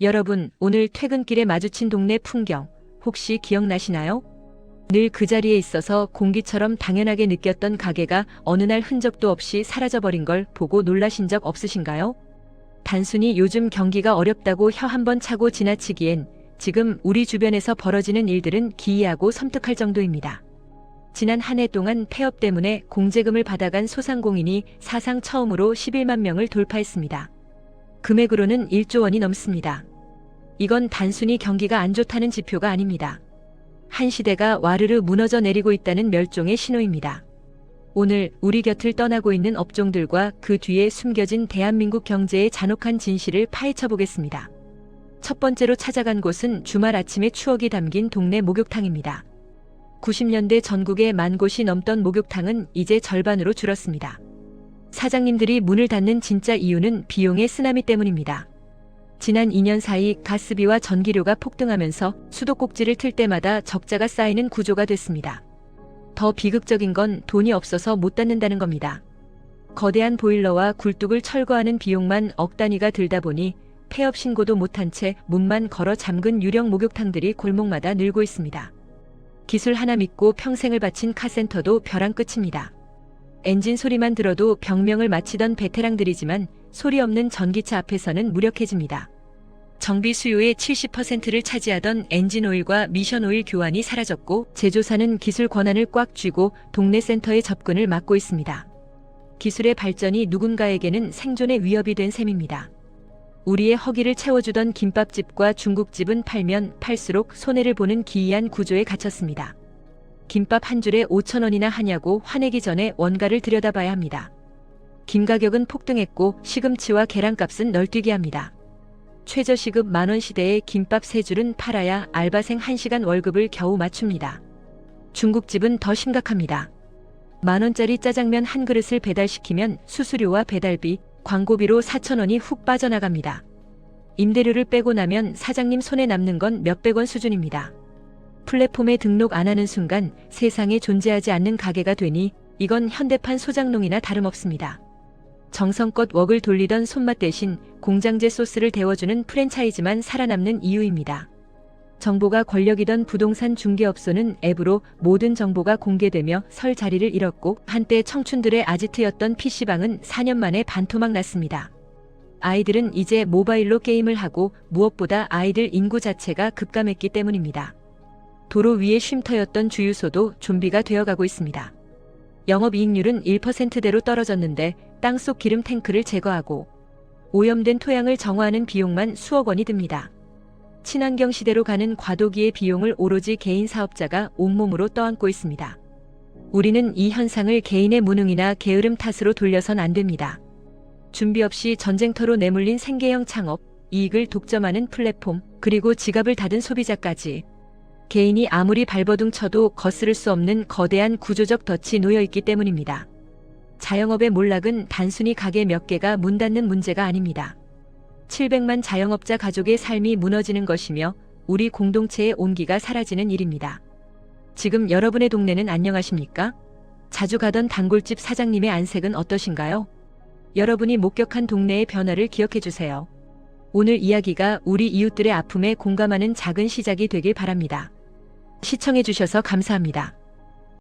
여러분, 오늘 퇴근길에 마주친 동네 풍경 혹시 기억나시나요? 늘 그 자리에 있어서 공기처럼 당연하게 느꼈던 가게가 어느 날 흔적도 없이 사라져버린 걸 보고 놀라신 적 없으신가요? 단순히 요즘 경기가 어렵다고 혀 한 번 차고 지나치기엔 지금 우리 주변에서 벌어지는 일들은 기이하고 섬뜩할 정도입니다. 지난 한 해 동안 폐업 때문에 공제금을 받아간 소상공인이 사상 처음으로 11만 명을 돌파했습니다. 금액으로는 1조 원이 넘습니다. 이건 단순히 경기가 안 좋다는 지표가 아닙니다. 한 시대가 와르르 무너져 내리고 있다는 멸종의 신호입니다. 오늘 우리 곁을 떠나고 있는 업종들과 그 뒤에 숨겨진 대한민국 경제의 잔혹한 진실을 파헤쳐 보겠습니다. 첫 번째로 찾아간 곳은 주말 아침의 추억이 담긴 동네 목욕탕입니다. 90년대 전국에 만 곳이 넘던 목욕탕은 이제 절반으로 줄었습니다. 사장님들이 문을 닫는 진짜 이유는 비용의 쓰나미 때문입니다. 지난 2년 사이 가스비와 전기료가 폭등하면서 수도꼭지를 틀 때마다 적자가 쌓이는 구조가 됐습니다. 더 비극적인 건 돈이 없어서 못 닫는다는 겁니다. 거대한 보일러와 굴뚝을 철거하는 비용만 억 단위가 들다 보니 폐업 신고도 못한 채 문만 걸어 잠근 유령 목욕탕들이 골목마다 늘고 있습니다. 기술 하나 믿고 평생을 바친 카센터도 벼랑 끝입니다. 엔진 소리만 들어도 병명을 마치던 베테랑들이지만 소리 없는 전기차 앞에서는 무력해집니다. 정비 수요의 70%를 차지하던 엔진 오일과 미션 오일 교환이 사라졌고 제조사는 기술 권한을 꽉 쥐고 동네 센터의 접근을 막고 있습니다. 기술의 발전이 누군가에게는 생존의 위협이 된 셈입니다. 우리의 허기를 채워주던 김밥집과 중국집은 팔면 팔수록 손해를 보는 기이한 구조에 갇혔습니다. 김밥 한 줄에 5천 원이나 하냐고 화내기 전에 원가를 들여다봐야 합니다. 김 가격은 폭등했고 시금치와 계란값은 널뛰게 합니다. 최저시급 만원 시대에 김밥 세 줄은 팔아야 알바생 1시간 월급을 겨우 맞춥니다. 중국집은 더 심각합니다. 만원짜리 짜장면 한 그릇을 배달시키면 수수료와 배달비, 광고비로 4천원이 훅 빠져나갑니다. 임대료를 빼고 나면 사장님 손에 남는 건 몇백 원 수준입니다. 플랫폼에 등록 안 하는 순간 세상에 존재하지 않는 가게가 되니 이건 현대판 소장농이나 다름없습니다. 정성껏 웍을 돌리던 손맛 대신 공장제 소스를 데워주는 프랜차이즈만 살아남는 이유입니다. 정보가 권력이던 부동산 중개업소는 앱으로 모든 정보가 공개되며 설 자리를 잃었고 한때 청춘들의 아지트였던 PC방은 4년 만에 반토막 났습니다. 아이들은 이제 모바일로 게임을 하고 무엇보다 아이들 인구 자체가 급감했기 때문입니다. 도로 위에 쉼터였던 주유소도 좀비가 되어가고 있습니다. 영업이익률은 1%대로 떨어졌는데 땅속 기름 탱크를 제거하고 오염된 토양을 정화하는 비용만 수억 원이 듭니다. 친환경 시대로 가는 과도기의 비용을 오로지 개인 사업자가 온몸으로 떠안고 있습니다. 우리는 이 현상을 개인의 무능이나 게으름 탓으로 돌려선 안 됩니다. 준비 없이 전쟁터로 내몰린 생계형 창업, 이익을 독점하는 플랫폼, 그리고 지갑을 닫은 소비자까지 개인이 아무리 발버둥 쳐도 거스를 수 없는 거대한 구조적 덫이 놓여 있기 때문입니다. 자영업의 몰락은 단순히 가게 몇 개가 문 닫는 문제가 아닙니다. 700만 자영업자 가족의 삶이 무너지는 것이며 우리 공동체의 온기가 사라지는 일입니다. 지금 여러분의 동네는 안녕하십니까? 자주 가던 단골집 사장님의 안색은 어떠신가요? 여러분이 목격한 동네의 변화를 기억해 주세요. 오늘 이야기가 우리 이웃들의 아픔에 공감하는 작은 시작이 되길 바랍니다. 시청해 주셔서 감사합니다.